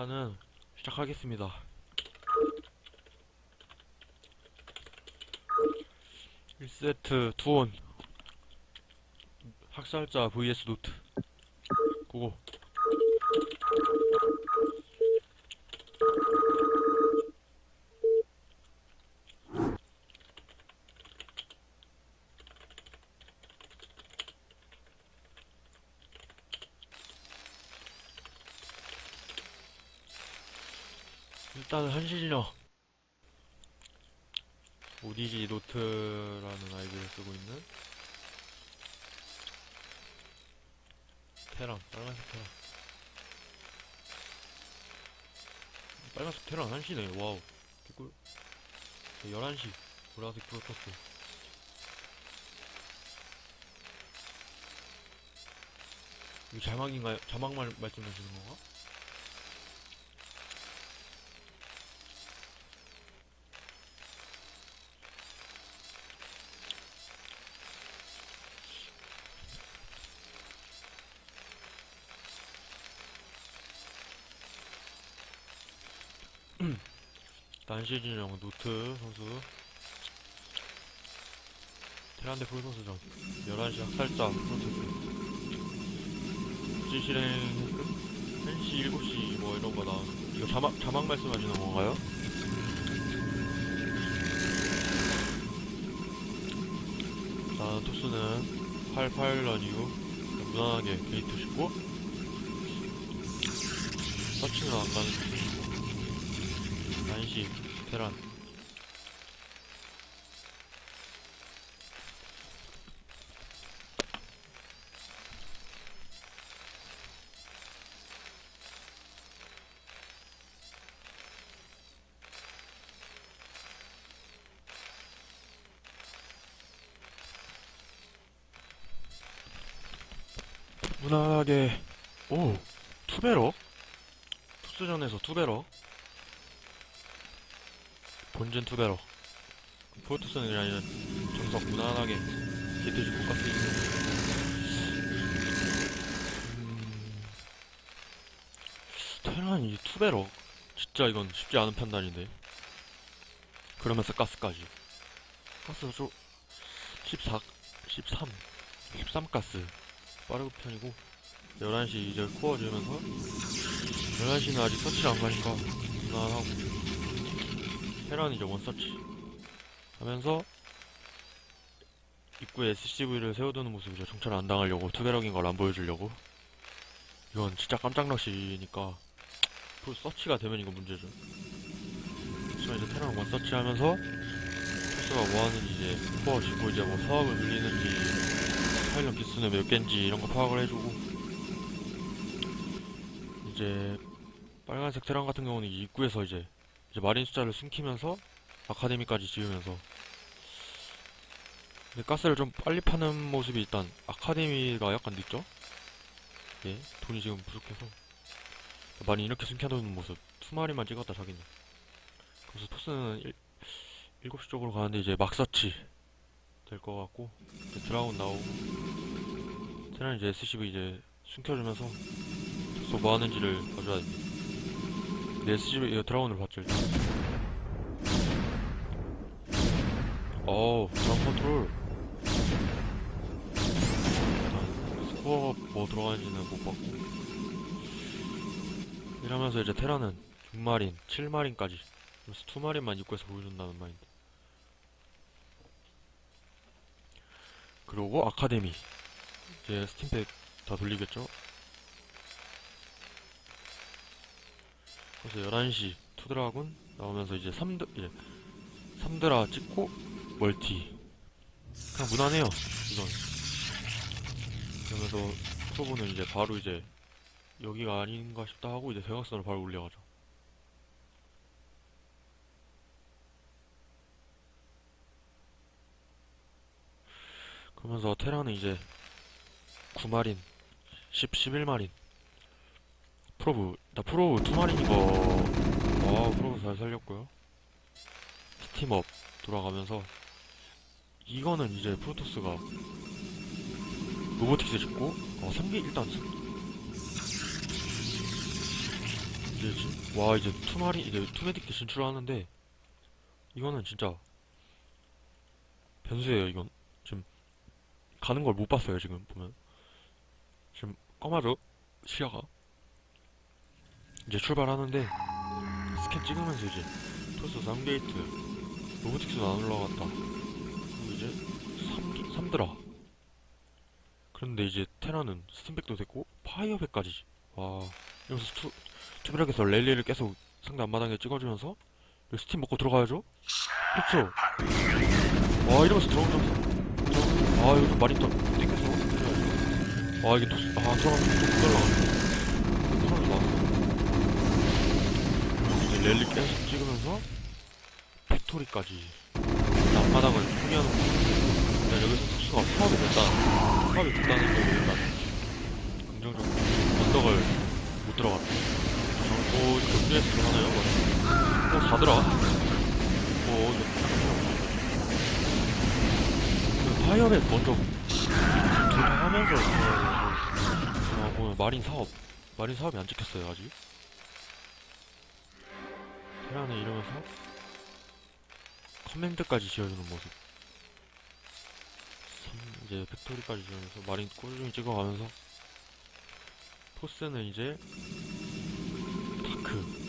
일단은 시작하겠습니다. 일세트 투온. 학살자 vs 노트. 고고 일단은 한실력 오디지 노트라는 아이디를 쓰고 있는 테랑 빨간색 테랑 빨간색 테랑 한시네 와우 개꿀 11시 보라색 프로토스 이거 자막인가요? 자막만 말씀하시는 건가? 난시진영 노트 선수 테란데 프로 선수전 11시 학살자 프로세스 굳이 실행 끝? 1시 7시 뭐 이런 거 나오는 이거 자막 자막 말씀하시는 건가요? 자 토스는 88런 이후 무난하게 게이트 싣고 서치는 안 가는 중이고 난시 테란 무난하게 오 투베러 투수전에서 투베러 본진 투베러 포르투스는 아니라 정석 무난하게 게이트 못 갔을 음... 테란이 투베러 진짜 이건 쉽지 않은 판단인데. 그러면서 가스까지. 가스 좀 14, 13, 13가스. 빠르고 편이고 11시 이제 코어 지으면서 11시는 아직 서치를 안 가니까 무난하고 테란이 이제 원서치 하면서 입구에 SCV를 세워두는 모습이죠 정찰 안 당하려고 투베럭인 걸 안 보여주려고. 이건 진짜 깜짝 낚시니까 그 서치가 되면 이거 문제죠. 하지만 이제 테란 원서치 하면서 토스가 뭐하는지 이제 코어 짓고 이제 뭐 사업을 늘리는지 파일럿 기수는 몇 개인지 이런 거 파악을 해주고. 이제 빨간색 테란 같은 경우는 이 입구에서 이제 이제 마린 숫자를 숨기면서 아카데미까지 지으면서. 근데 가스를 좀 빨리 파는 모습이 일단 아카데미가 약간 늦죠? 예, 돈이 지금 부족해서. 많이 이렇게 숨겨놓는 모습. 두 마리만 찍었다 자기는. 그래서 토스는 일, 7시 쪽으로 가는데 이제 막서치 될 것 같고 드라곤 나오고. 테란 이제 SCV 이제 숨겨주면서 토스 뭐 하는지를 봐줘야 됩니다 네, SCV 이거 드라곤을 봤죠 일단. 어우 드라곤 컨트롤. 스코어가 뭐 들어가는지는 못 봤고. 이러면서 이제 테라는 6마린, 7마린까지. 그래서 2마린만 입구에서 보여준다는 마인드 그리고 아카데미. 이제 스팀팩 다 돌리겠죠 그래서 11시 투드라군 나오면서 이제 3드, 예, 3드라 찍고 멀티. 그냥 무난해요 이건. 그러면서 프로보는 이제 바로 이제 여기가 아닌가 싶다 하고 이제 대각선을 바로 올려가죠. 그러면서 테라는 이제 9마린 10, 11마린 프로브 나 프로브 2마린인 거. 와, 프로브 잘 살렸고요. 스팀업 돌아가면서. 이거는 이제 프로토스가 로보틱스 짓고 어, 3기 일단 이제 진, 와 이제 투마리 이제 투메딕 진출하는데 이거는 진짜 변수예요 이건. 지금 가는 걸 못 봤어요 지금 보면. 지금 꺼마죠 시야가 이제 출발하는데 스캔 찍으면서 이제 토스 3게이트. 로보틱스는 안 올라갔다. 그리고 이제 3, 삼드라 그런데 이제 테라는 스팀백도 됐고 파이어백까지. 와 이러면서 투, 투브락에서 랠리를 계속 상대 앞마당에 찍어주면서 스팀 먹고 들어가야죠? 그렇죠. 와 이러면서 들어오면서 아 여기서 많이 또 땡겨서. 아 이게 토스 아 들어가면 못 올라가네 사람이 나왔어 이제 랠리 계속 찍으면서 팩토리까지 앞마당을 포기하는 거. 그냥 여기서 토스가 파업이 됐다. 파업이 됐다는 걸 일단 긍정적으로 언덕을 못 들어갔다. 오 분리해서 들어가나요? 어 가더라 어 이거 파이어백 먼저 돌파하면서 들어가야 되고 아 오늘 마린 사업. 마린 사업이 안 찍혔어요 아직 테란에 이러면서 커맨드까지 지어주는 모습. 삼- 이제 팩토리까지 지어주면서 마린 꾸준히 찍어가면서 토스는 이제 다크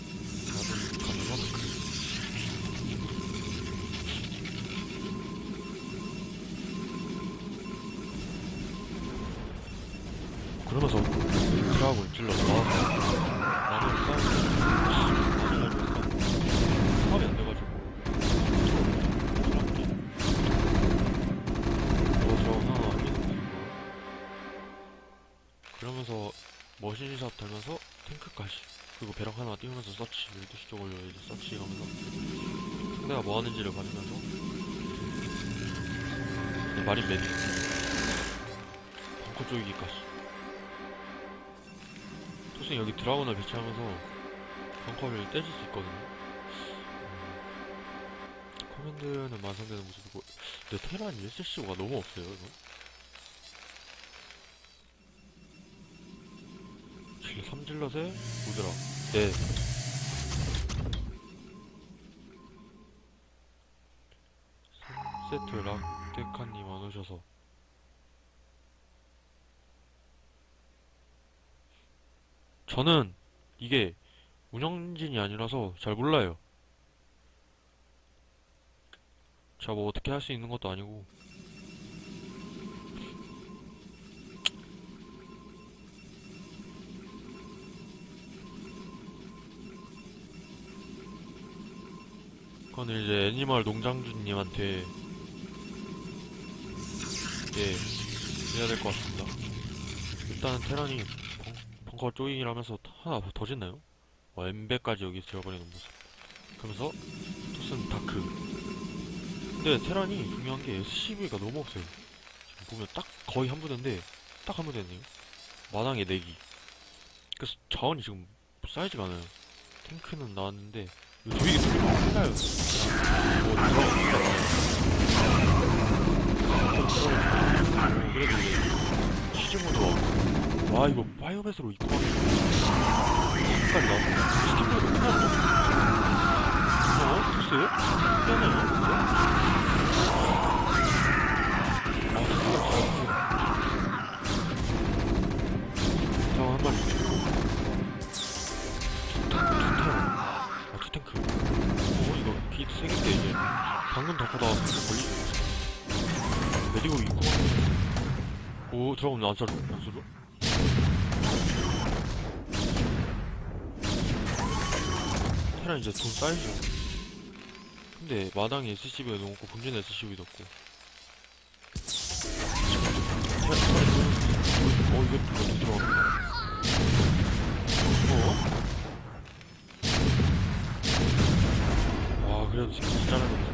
머신샷 되면서 탱크까지. 그리고 배럭 하나 띄우면서 서치 12시 쪽으로 이제 서치 가면서. 상대가 뭐 하는지를 봐주면서. 이제 마린 매딩 벙커 쪼이기까지. 토스는 여기 드라곤을 배치하면서 벙커를 떼줄 수 있거든요. 음, 커맨드는 완성되는 모습이고. 근데 테란 1세시가 너무 없어요 이거 삼질럿에 우드라. 네 세트 락데카님 안 오셔서. 저는 이게 운영진이 아니라서 잘 몰라요. 제가 뭐 어떻게 할 수 있는 것도 아니고 그거는 이제 애니멀 농장주님한테 예 해야 될 것 같습니다. 일단은 테란이 벙, 벙커 조잉을 하면서 하나 더 짓나요? 와 엠베까지 여기 지어버리는 모습. 그러면서 토스는 다크. 근데 테란이 중요한 게 SCV가 너무 없어요. 지금 보면 딱 거의 한 부대인데 딱 한 부대네요. 마당에 4기. 그래서 자원이 지금 사이즈가 않아요. 탱크는 나왔는데 이거 조이기 뭐 시즌 모드 와 이거 파이어벳으로 입고 가는 색깔이 나왔어 스팀으로 끝났어 어? 됐어요? 끝나네요 아 진짜 잘했어 자한 마리 나와서 걸리죠 내리고 있고 오 들어가면 안 쏘죠? 안 쏘죠? 테란 이제 돈 쌓이죠 근데 마당에 SCV가 없고 본진 테란 이거 어 이거 이거 들어갑니다 어? 와 그래도 지금 진짜 잘하네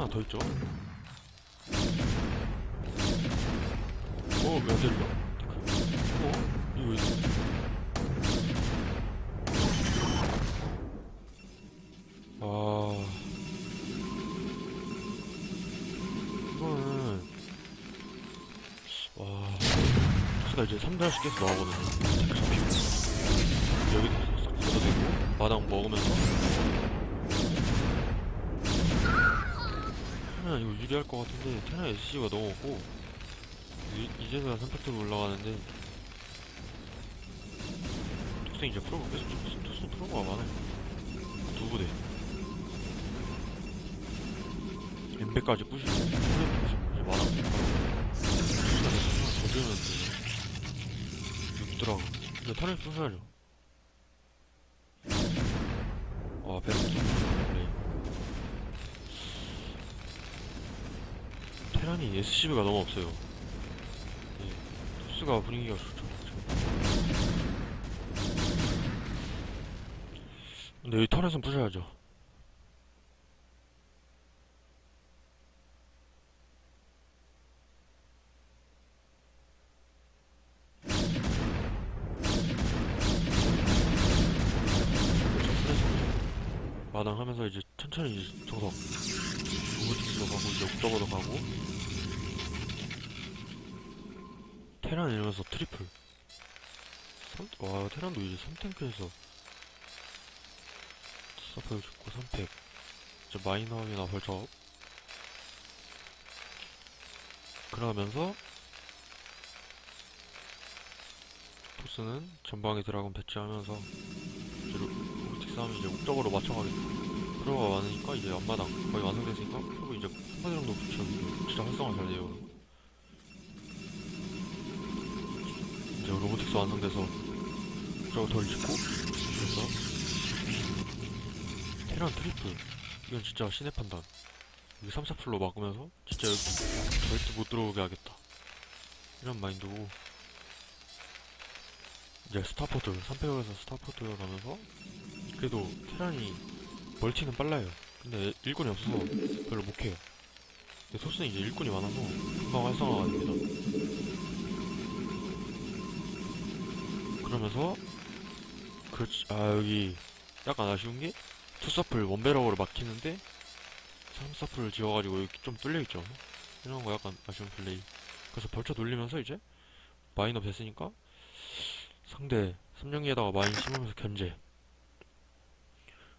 하나 더 있죠 어, 왜안 들려? 어? 이거 있어. 아. 이거는. 와. 제가 이제 3달씩 계속 나오거든요. 탱크 잡히고. 마당 먹으면서 테나 이거 유리할 것 같은데 테나 SC가 이- 이제서야 3팩트로 올라가는데. 토스 이제 프로가 계속 좀- 토스 프로가 많아요 두 부대. 엠베까지 부시고 이제 마당 더 지었는데 죽더라고. 근데 타겟 부셔야죠 테란이 SCV가 너무 없어요 네. 토스가 분위기가 좋죠. 근데 이 턴에선 부셔야죠 탱크에서 서플 죽고 3팩 이제 마이너이나 벌쳐 그러면서 토스는 전방에 드라곤 배치하면서 이제 로- 로보틱 싸움이 이제 옥적으로 맞춰가겠다 프로가 많으니까 이제 앞마당 거의 완성됐으니까 프로 이제 한 마디 정도 붙여 진짜 활성화 잘 돼요 이제 로보틱스 완성돼서 저거 덜 짓고 그래서 테란 트리플. 이건 진짜 신의 판단. 여기 3, 4풀로 막으면서 진짜 여기 절대 못 들어오게 하겠다. 이런 마인드고. 이제 스타포트 3패역에서 스타포트 가면서 그래도 테란이 멀티는 빨라요. 근데 일꾼이 없어서 별로 못해요. 근데 토스는 이제 일꾼이 많아서 금방 활성화가 됩니다 그러면서 그렇지 아 여기 약간 아쉬운 게 투서플 원베럭으로 막히는데 3서플을 지어가지고 여기 좀 뚫려있죠. 이런 거 약간 아쉬운 플레이. 그래서 벌쳐 돌리면서 이제 마인업 됐으니까 상대 3년기에다가 마인 심으면서 견제.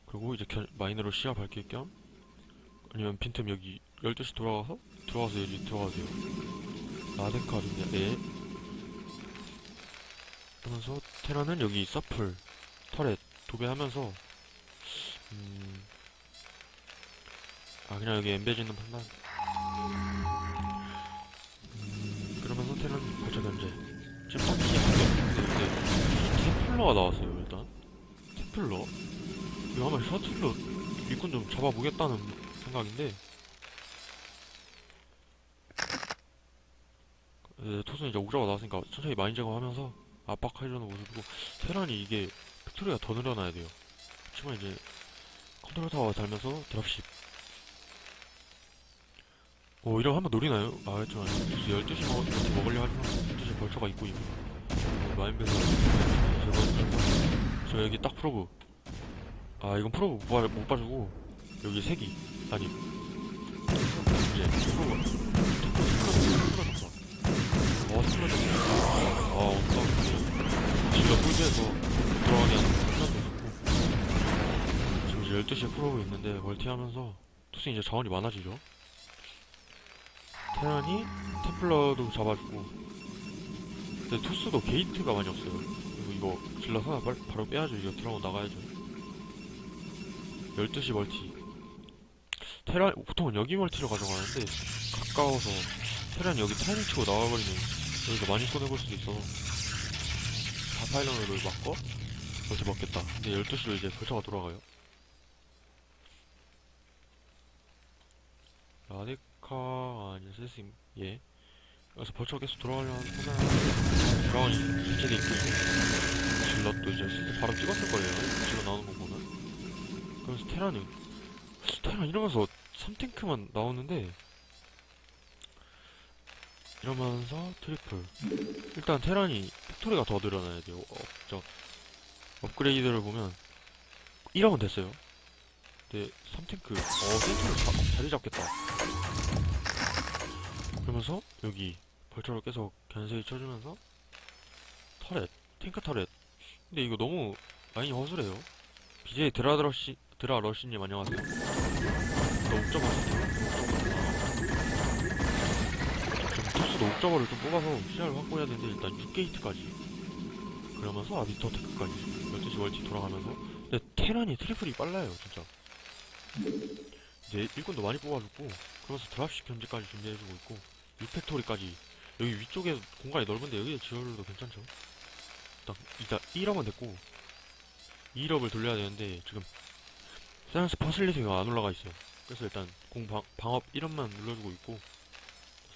그리고 이제 견, 마인으로 시야 밝힐 겸 아니면 빈틈 여기 12시 돌아가서 들어가서 여기 들어가세요. 준비 예 그러면서 테라는 여기 서플 터렛 도배하면서 음, 아 그냥 여기 엠베 짓는 판단 음, 그러면서 테라는 벌쳐 견제 지금 한개 없는데 테플러가 나왔어요 일단. 테플러? 이거 한번 셔틀로 일꾼 좀 잡아보겠다는 생각인데. 네, 토스는 이제 옥자가 나왔으니까 천천히 마인 제거하면서 압박하려는 모습이고 테란이 이게 팩토리가 더 늘어나야 돼요. 그렇지만 이제 컨트롤 타워 달면서 드랍십. 오 이러면 한번 노리나요? 아 했지만 12시 먹, 먹으려 하지만 12시 벌처가 있고 이미 제거 저 여기 딱 프로브. 아 이건 프로브 못, 봐, 못 봐주고 여기 색이 아니. 이제 프로브 어 스크롤 잡다 아 어떡 꿀드에서 들어가게 하는 판단도 있었고. 지금 이제 12시에 프로브 있는데 멀티하면서 토스 이제 자원이 많아지죠. 테란이 템플러도 잡아주고. 근데 토스도 게이트가 많이 없어요. 그리고 이거 질러 하나 빨- 바로 빼야죠. 이거 드라곤 나가야죠. 12시 멀티. 테란 보통은 여기 멀티를 가져가는데 가까워서 테란 여기 타이밍 치고 나와버리면 여기서 많이 손해볼 수도 있어서. 다 파일런으로 막고 멀티 먹겠다. 근데 12시로 이제 벌처가 돌아가요. 라데카 아니 세심 예. 그래서 벌처가 계속 돌아가려고 하는 드라곤이 실제돼 있고 질럿도 이제 실제 바로 찍었을 거예요. 질럿 나오는 거 보면. 그래서 테란이 테란 이러면서 3탱크만 나오는데 이러면서 트리플. 일단 테란이 팩토리가 더 늘어나야 돼요. 어, 저 업그레이드를 보면 1하면 됐어요. 근데 3탱크 어 센터를 자, 자리 잡겠다. 그러면서 여기 벌처를 계속 견세히 쳐주면서 터렛 탱크 터렛 근데 이거 너무 많이 허술해요 BJ 드라러시 드라러시님 안녕하세요 너 5.5 또 옥저버를 좀 뽑아서 시야를 확보해야 되는데 일단 6게이트까지. 그러면서 아비터 테크까지 12시 월티 돌아가면서. 근데 테란이 트리플이 빨라요 진짜. 이제 일꾼도 많이 뽑아줬고 그러면서 드랍식 견제까지 준비해주고 있고 6팩토리까지. 여기 위쪽에 공간이 넓은데 여기에 지열도 괜찮죠? 딱 이따 1업은 됐고 2업을 돌려야 되는데 지금 사이언스 퍼슬리티가 안 올라가 있어요. 그래서 일단 공 방, 방업 1업만 눌러주고 있고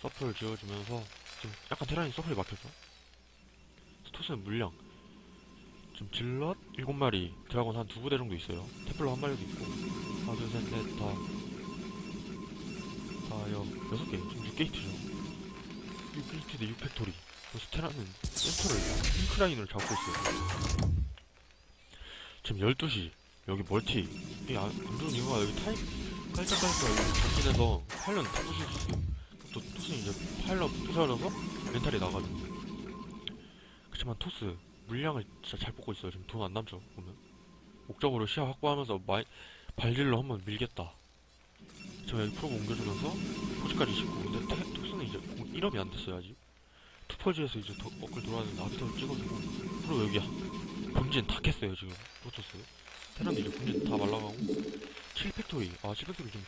서플을 지어주면서 지금 약간 테란이 서플이 막혔죠 토스는 물량. 지금 질럿 7마리 드라곤 한 두 부대 정도 있어요. 테플러 한 마리도 있고. 하나 둘셋넷다. 다여 여섯 개. 지금 6게이트죠. 6게이트 대 6팩토리. 그래서 테란은 센터를 핑크라인으로 잡고 있어요. 지금 12시. 여기 멀티. 이게 안, 안 좋은 이유가 여기 타임 깔짝깔짝 여기 전진해서 파일럿 다 부술 수 있어요 또 토스는 이제 파일럿 부셔져서 멘탈이 나가거든요 그렇지만 토스 물량을 진짜 잘 뽑고 있어요. 지금 돈 안 남죠 보면. 목적으로 시야 확보하면서 마이, 발질로 한번 밀겠다. 지금 여기 프로브 옮겨주면서 포즈까지 싣고 근데 테, 토스는 이제 공 1업이 안 됐어요 아직. 투퍼지에서 이제 더, 어글 돌아가는 아비터를 찍어주고 프로 여기 본진 다 캤어요 지금. 프로토스 테란도 이제 본진 다 말라가고. 7팩토리. 아 7팩토리 좀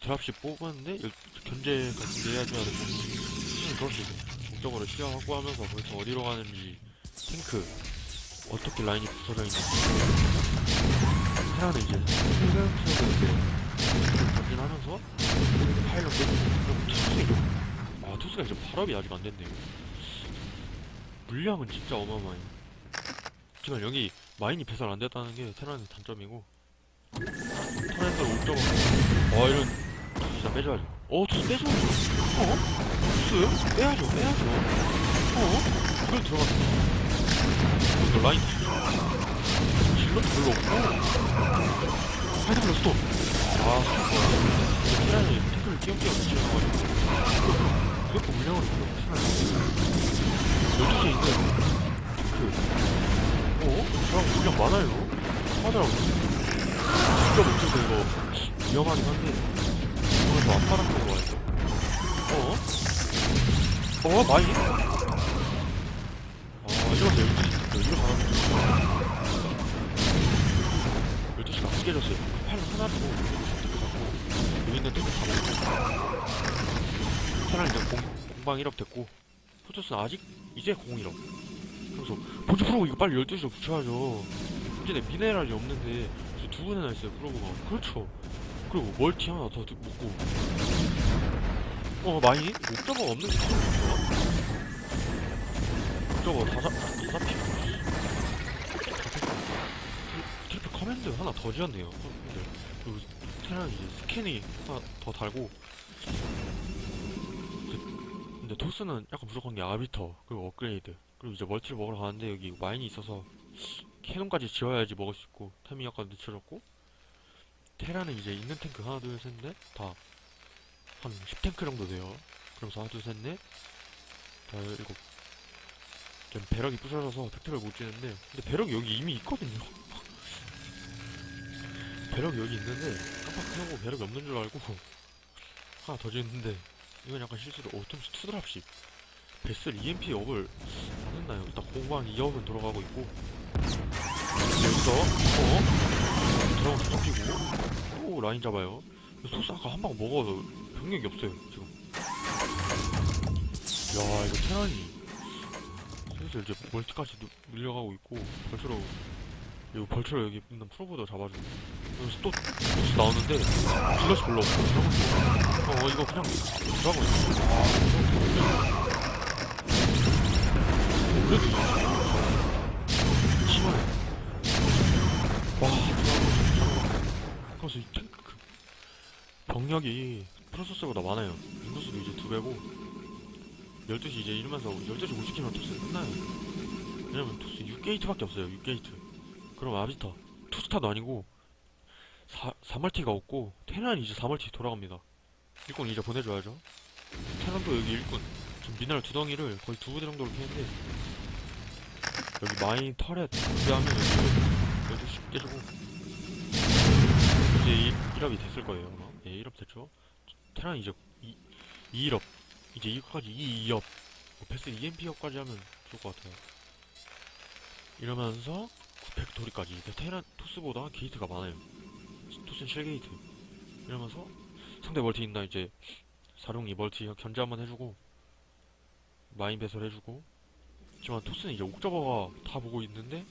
드랍십 뽑았는데 여- 견제까지 내야줘야 되고 수준이 그럴 수 있어요 목적으로 시야 확보하면서 거기서 어디로 가는지 탱크. 어떻게 라인이 붙어져 있는지. 테란은 이제 슬금슬금 이렇게 전진하면서 파일럿 빼고 그럼 투스가 이제 아 투스가 이제 발업이 아직 안 됐네요. 물량은 진짜 어마어마해요. 하지만 여기 마인이 배설 안 됐다는 게 테란의 단점이고 터렌더 옥저버 어 이런. 진짜 빼줘야죠. 어 투수 빼줘야죠. 어? 투수요? 빼야죠 빼야죠. 어? 이걸 들어갔어. 이거 라인 질럿 별로 없고. 하이드블러 스톱 아 스톱 테란이 태클을 끼엄끼엄 지어놔가지고. 무조건 물량으로 무조건 테란이 12시에 있는 그. 어? 저랑 물량 많아요. 하더라고 진짜 못해서 이거 위험하긴 한데 이거에서 안 파는 거 와야죠 어? 어? 많이? 아 이거 12시 이거 잘하면 12시가 안 깨졌어요 팔로 하나 주고 그 잡고 여기 있는 뚜껑 잡았고 차라리 이제 공, 공방 1업 됐고 포토스는 아직 이제 공 1업 그래서 본체 프로브 이거 빨리 12시로 붙여야죠 본진에 미네랄이 없는데 두 분이나 있어요 프로브가 그렇죠. 그리고 멀티 하나 더 드- 먹고. 어 많이? 목적어가 없는 게 목적어 다, 잡, 다 잡히고 트리플 커맨드 하나 더 지었네요. 그리고 테란 이제 스캔이 하나 더 달고. 근데, 근데 토스는 약간 부족한 게 아비터 그리고 업그레이드. 그리고 이제 멀티를 먹으러 가는데 여기 마인이 있어서 캐논까지 지어야지 먹을 수 있고 템이 약간 늦춰졌고. 테라는 이제 있는 탱크 하나 둘 셋 넷 다 한 10탱크 정도 돼요. 그러면서 하나 둘 셋 넷 다 일곱. 지금 배럭이 부셔져서 팩토리를 못 지는데 근데 배럭이 여기 이미 있거든요. 배럭이 여기 있는데 깜빡하고 배럭이 없는 줄 알고 하나 더 지었는데 이건 약간 실수로 오톰스 투드랍십 베슬 EMP 업을 안 했나요? 일단 공방 2업은 돌아가고 있고. 여기서 어? 드라곤 잡히고. 또 라인 잡아요. 소스 아까 한 방 먹어서 병력이 없어요 지금. 야 이거 테란이. 슬슬 이제 멀티까지 누- 밀려가고 있고 벌처로 이거 벌처로 여기 있는 프로보도 잡아주고. 여기서 또 소스 나오는데 질럿이 별로 없고 드라곤도 어 이거 그냥 드라곤 와 그래서 이 탱크 병력이 프로세스보다 많아요. 인구수도 이제 두 배고. 12시 이제 이러면서 12시 50킬면 토스 끝나요. 왜냐면 토스 6게이트밖에 없어요 6게이트. 그럼 아비터 투스타도 아니고 4, 4멀티가 없고 테란이 이제 4멀티 돌아갑니다. 일꾼 이제 보내줘야죠. 테란도 여기 일꾼. 지금 미네랄 두 덩이를 거의 두 부대 정도로 캐는데 여기 마인 터렛 준비하면 여기 12시 깨지고. 이제 1 업이 됐을 거예요 아마. 예 1업 됐죠? 테란 이제 2, 2업. 이제 이거까지 2, 2업. 뭐 패스 EMP업까지 하면 좋을 것 같아요. 이러면서 팩토리까지. 이제 테란 토스보다 게이트가 많아요. 토스는 7게이트. 이러면서 상대 멀티 있나 이제 사룡이 멀티 견제 한번 해주고 마인 배설 해주고 하지만 토스는 이제 옥저버가 다 보고 있는데?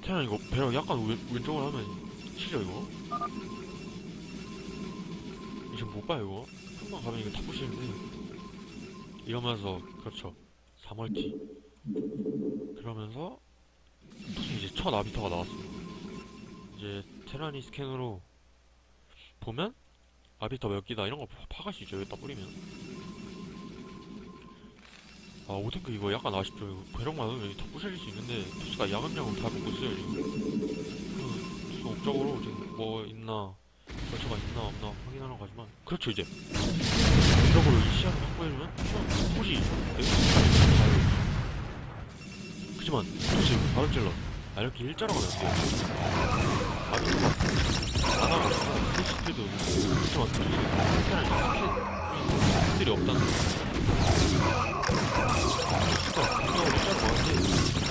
테란 이거 배럭 약간 왼, 왼쪽으로 하면 치죠 이거? 이제 못 봐요 이거? 한번 가면 이거 다 부시는데 이러면서 그렇죠. 3멀티 그러면서 토스 이제 첫 아비터가 나왔어요 이제 테란이 스캔으로 보면 아비터 몇 기다 이런 거 파- 파갈 수 있죠. 여기다 뿌리면 아 오탱크 이거 약간 아쉽죠. 이거 배럭만 하면 다 부셔질 수 있는데 토스가 야금야금 다 보고 있어요 지금. 그, 토스 옥적으로 지금 뭐 있나 벌처가 있나 없나 확인하러 가지만. 그렇죠 이제. 옥적으로 이 시야를 확보해주면 토시 가요 그지만 토스 이거 바로 찔러. 아 이렇게 일자로 가면 안 돼요. 아비터가 안 하고 스피드도 그렇지만 토스 테란 스킬이 없다는 거 진짜 분명히 일자로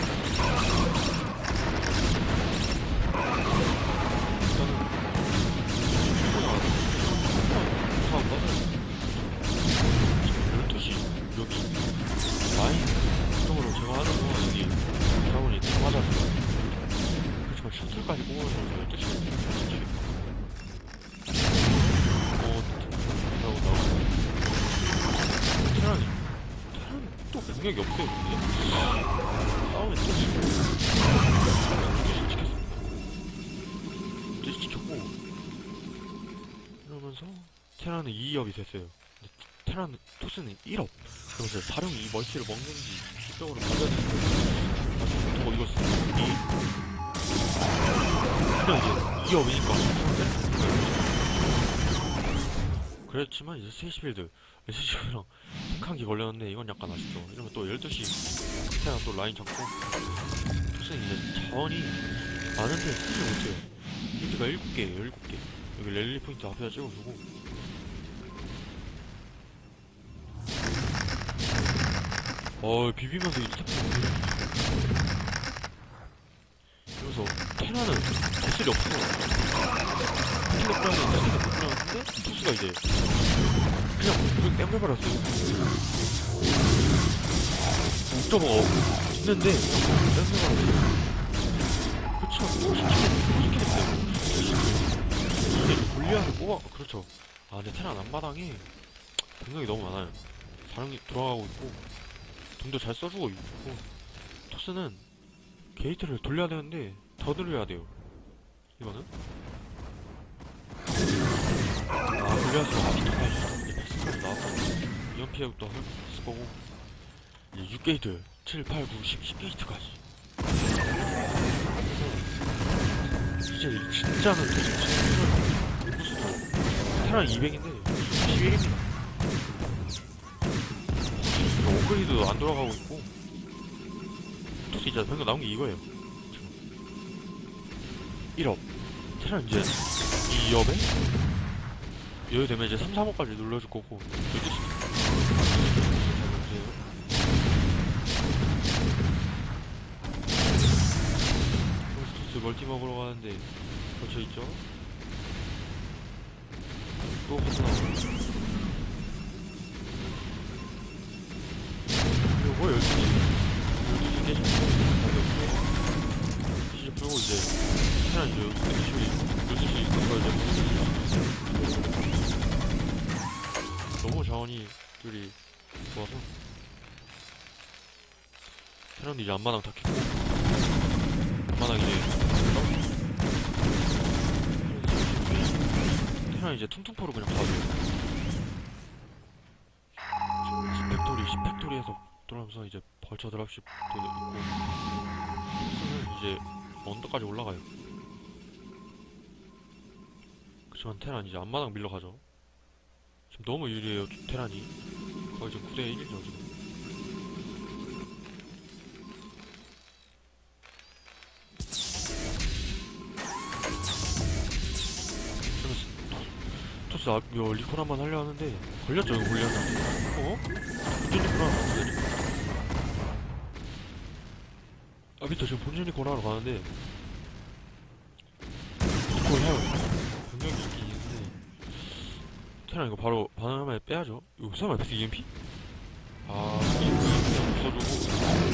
2업이 됐어요. 테란 토스는 1업 그러면서 사령이 이 멀티를 먹는지 이쪽으로 되는데 저거 이거 쓰- 이 그냥 이제 2업이니까. 그랬지만 이제 스테이시 빌드 SCV랑 한기 걸렸는데 이건 약간 아쉽죠. 이러면 또 12시 테란 또 라인 잡고 토스는 이제 자원이 많은데 쓰지 못해요. 7개예요 7개. 여기 랠리 포인트 앞에다 찍어주고 어 비비면서 이 스태프 그래서 테라는 개슬이 없어 킬로그램에 테라는 못 들어갔는데 투수가 이제 그냥 그냥 땡겨버렸어요. 옥저버가 있는데 땡겨버렸어요. 그쵸. 또 시키게 됐어요. 이제 골리앗을 뽑아 그렇죠. 아 근데 테란 앞마당에 병력이 너무 많아요. 사령이 돌아가고 있고 돈도 잘 써주고 있고 토스는 게이트를 돌려야 되는데 더 돌려야 돼요. 이거는? 아 돌려서 아비터까지 이제 패스까지 나왔다 이런 피해부터 했을 거고. 이제 6게이트 7, 8, 9, 10, 10게이트까지. 이제 진짜는 테란 200인데 11입니다 업그레이드도 안 돌아가고 있고. 이제 방금 나온 게 이거예요. 지금. 1업. 테란 이제 2업에? 여유 되면 이제 3, 3업까지 눌러줄 거고. 12시 토스 멀티 먹으러 가는데 걸쳐 있죠? 또 하나 요거 12시 12시 깨지면 다시 풀고 이제 테란 이제 12시 12시 가까이 이제 너무 자원이 둘이 좋아서 테란도 이제 앞마당 다 켰고 앞마당 이제 테란 이제 퉁퉁포로 그냥 가줘요. 10팩토리 10팩토리에서 돌아오면서 이제 벌처 드랍십도 있고 토스는 이제 언덕까지 올라가요. 그치만 테란 이제 앞마당 밀러가죠. 지금 너무 유리해요 테란이. 거의 지금 9대 1이죠 지금. 아비스 아, 이거 리콜 한번 하려 하는데 걸렸죠 이거 걸렸나 어? 리콜 하러 아비스 지금 본진 리콜 하러 가는데. 리콜 해요. 분명히 있긴 있는데. 테란 이거 바로 반응하면 빼야죠. 이거 설마 아비스 EMP? 아 EMP 그냥 없어주고